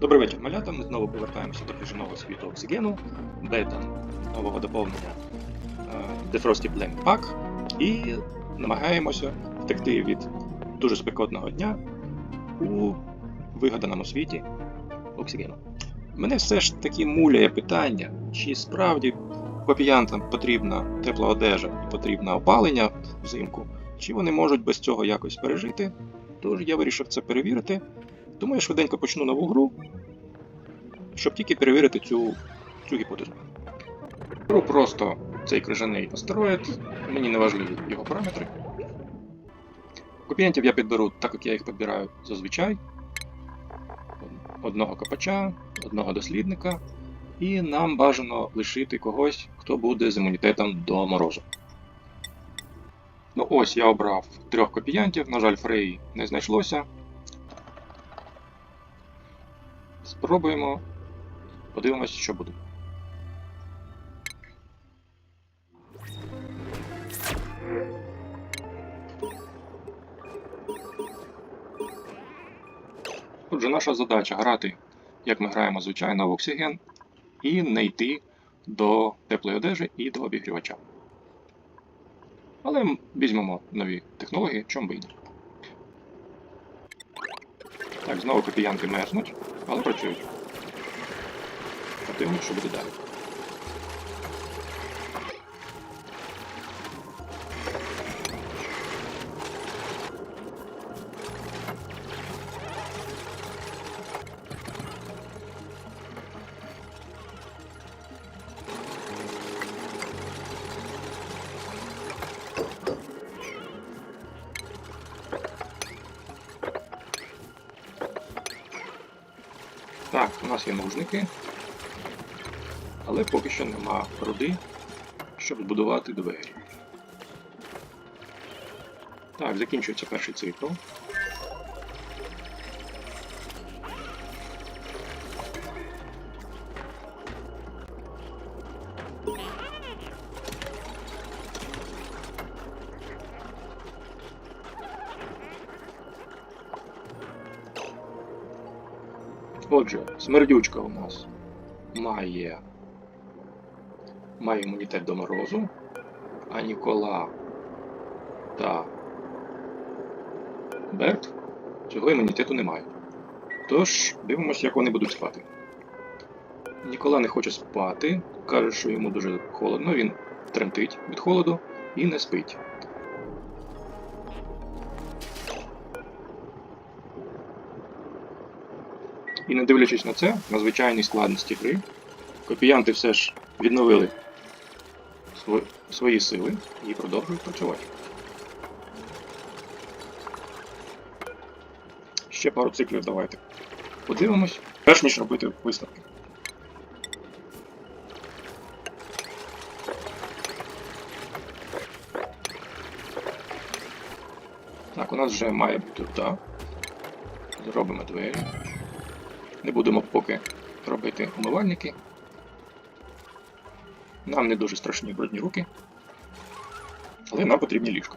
Добрий вечір, малята. Ми знову повертаємося до крижаного світу оксигену, бета нового доповнення е, The Frosty Blank Pack і намагаємося втекти від дуже спекотного дня у вигаданому світі оксигену. Мене все ж таки муляє питання, чи справді копіянтам потрібна тепла одежа і потрібне опалення взимку, чи вони можуть без цього якось пережити. Тож я вирішив це перевірити. Тому я швиденько почну нову гру, щоб тільки перевірити цю, цю гіпотезу. Беру просто цей крижаний астероїд, мені не важливі його параметри. Копієнтів я підберу так, як я їх підбираю зазвичай. Одного копача, одного дослідника, і нам бажано лишити когось, хто буде з імунітетом до морозу. Ну ось я обрав трьох копіянтів, на жаль, Фрей не знайшлося. Спробуємо. Подивимось, що буде. Отже, наша задача грати, як ми граємо звичайно в Оксиген, і не йти до теплої одежі і до обігрівача. Але візьмемо нові технології, чому би ні. Так, знову копіянки мерзнуть, але працюють. Подивимось, що буде далі. Так, у нас є нужники, але поки що нема руди, щоб збудувати двері. Так, закінчується перший цикл. Отже, смердючка у нас має, має імунітет до морозу, а Нікола та Берт цього імунітету не мають. Тож, дивимося, як вони будуть спати. Нікола не хоче спати, каже, що йому дуже холодно, він тремтить від холоду і не спить. І не дивлячись на це, на звичайній складності гри, копіянти все ж відновили сво- свої сили і продовжують працювати. Ще пару циклів давайте подивимось, перш ніж робити висновки. Так, у нас вже має бути вода. Зробимо двері. Не будемо поки робити умивальники. Нам не дуже страшні брудні руки. Але нам потрібні ліжка.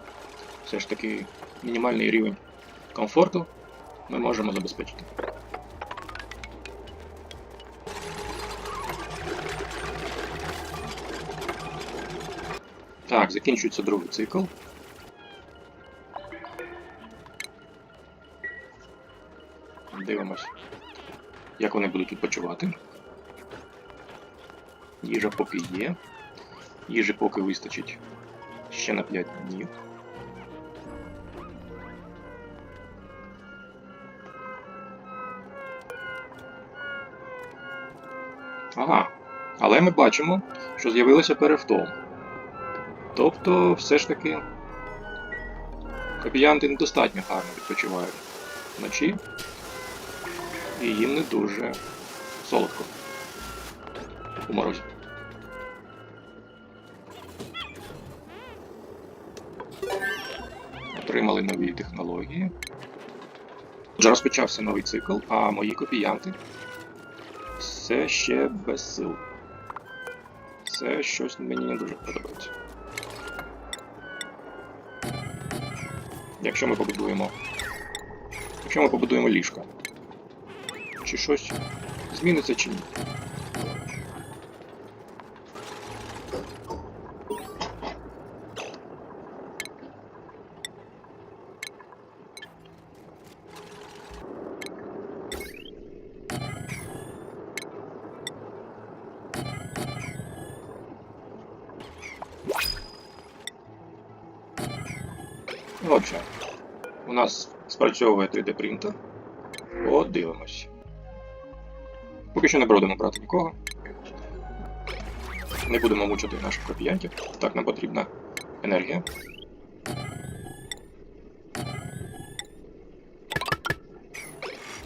Все ж таки мінімальний рівень комфорту ми можемо забезпечити. Так, закінчується другий цикл. Як вони будуть відпочивати. Їжа поки є. Їжі поки вистачить ще на 5 днів. Ага. Але ми бачимо, що з'явилося перевтом. Тобто, все ж таки, копіянти недостатньо гарно відпочивають вночі і їм не дуже солодко у морозі. Отримали нові технології. Вже розпочався новий цикл, а мої копіянти все ще без сил. Це щось мені не дуже подобається. Якщо ми побудуємо. Якщо ми побудуємо ліжко, чи щось зміниться, чи ні. Отже, у нас спрацьовує 3D принтер. Подивимось. Поки що не будемо брати нікого. Не будемо мучити наших копіянтів. Так нам потрібна енергія.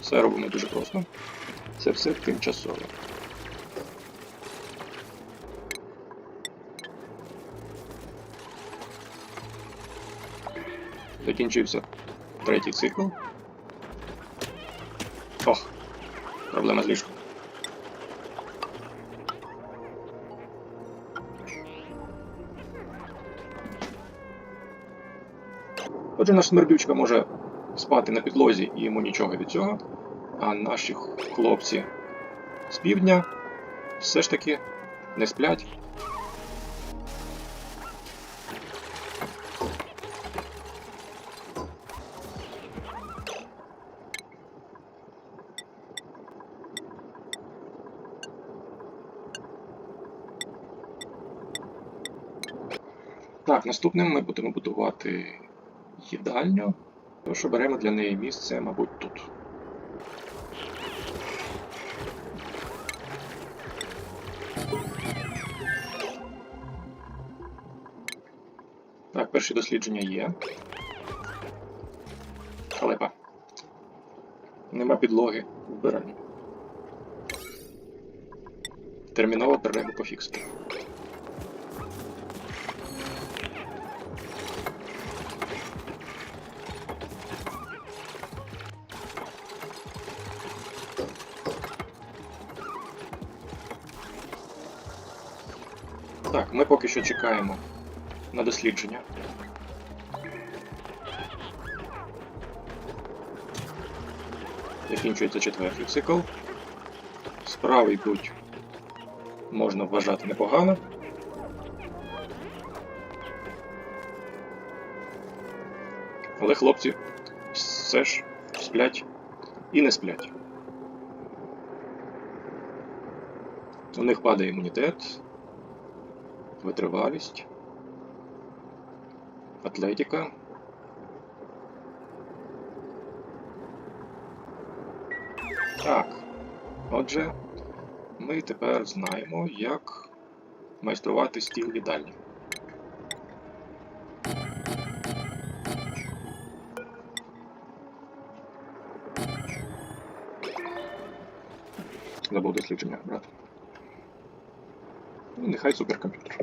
Все робимо дуже просто. Це все тимчасово. Закінчився третій цикл. Ох, проблема з ліжком. Отже, наш смердючка може спати на підлозі і йому нічого від цього, а наші хлопці з півдня все ж таки не сплять. Так, наступним ми будемо будувати їдальню. Тож оберемо для неї місце, мабуть, тут. Так, перші дослідження є. Халепа. Нема підлоги вбирання. Терміново перерву пофіксити. Так, ми поки що чекаємо на дослідження. Закінчується четвертий цикл. Справи йдуть, можна вважати непогано. Але хлопці все ж сплять і не сплять. У них падає імунітет, витривалість, атлетика. Так. Отже, ми тепер знаємо, як майструвати стіл їдальні. Забув дослідження брати. Ну, нехай суперкомп'ютер.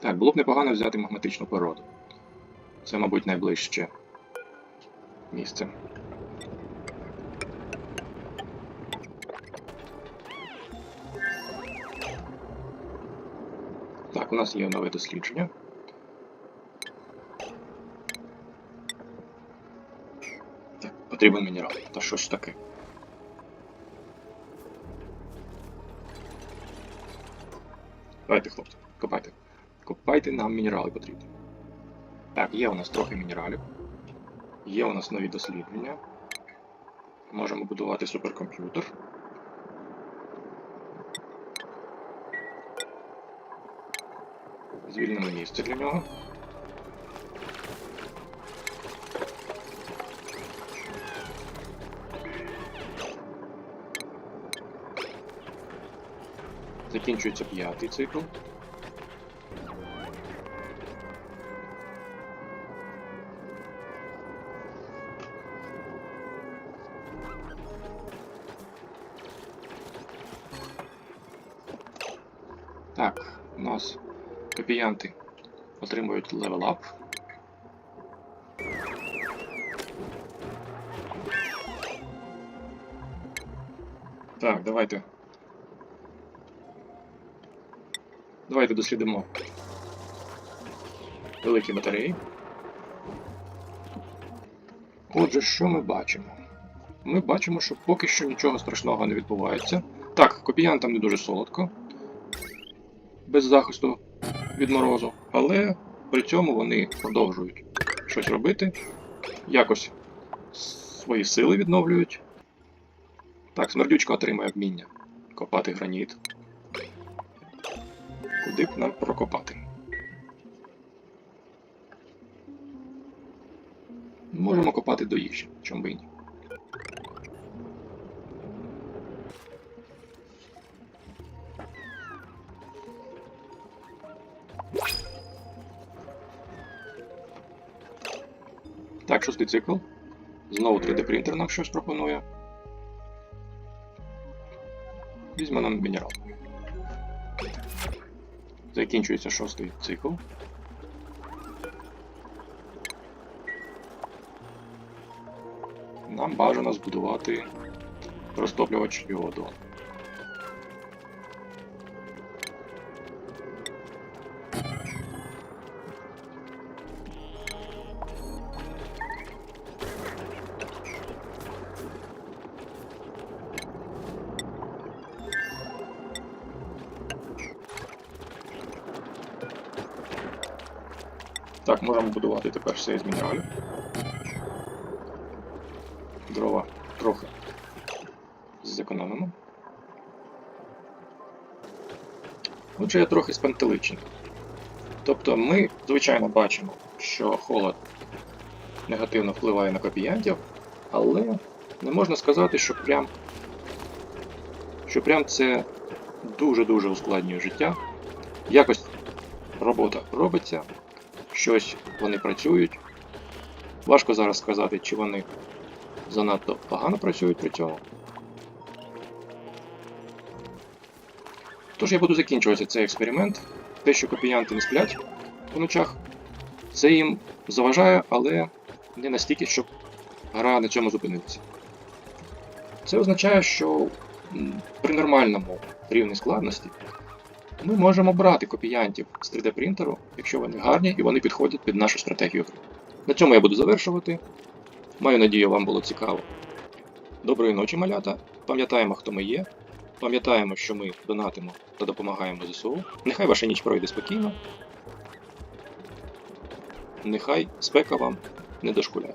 Так, було б непогано взяти магматичну породу. Це, мабуть, найближче місце. Так, у нас є нове дослідження. Потрібен мінерал. Та що ж таке? Давайте, хлопці, копайте. Копайте нам мінерали потрібні. Так, є у нас трохи мінералів. Є у нас нові дослідження. Можемо будувати суперкомп'ютер. Звільнимо місце для нього. Закінчується п'ятий цикл. Так, у нас копіянти отримують левел ап. Так, давайте. Давайте дослідимо великі батареї. Отже, що ми бачимо? Ми бачимо, що поки що нічого страшного не відбувається. Так, копіянтам не дуже солодко, без захисту від морозу, але при цьому вони продовжують щось робити, якось свої сили відновлюють. Так, смердючка отримує вміння копати граніт. Куди б нам прокопати? Можемо копати до їжі, чому би і ні. Так, шостий цикл. Знову 3D принтер нам щось пропонує. Візьме нам мінерал. Закінчується шостий цикл. Нам бажано збудувати розтоплювач йоду. Так, можемо будувати тепер все із мінералів. Дрова трохи зекономимо. Отже, я трохи спантеличений. Тобто ми, звичайно, бачимо, що холод негативно впливає на копіянтів, але не можна сказати, що прям, що прям це дуже-дуже ускладнює життя. Якось робота робиться, щось вони працюють. Важко зараз сказати, чи вони занадто погано працюють при цьому. Тож я буду закінчувати цей експеримент. Те, що копіянти не сплять по ночах, це їм заважає, але не настільки, щоб гра на цьому зупинилася. Це означає, що при нормальному рівні складності ми можемо брати копіянтів з 3D принтеру, якщо вони гарні і вони підходять під нашу стратегію гри. На цьому я буду завершувати. Маю надію, вам було цікаво. Доброї ночі, малята. Пам'ятаємо, хто ми є. Пам'ятаємо, що ми донатимо та допомагаємо ЗСУ. Нехай ваша ніч пройде спокійно. Нехай спека вам не дошкуляє.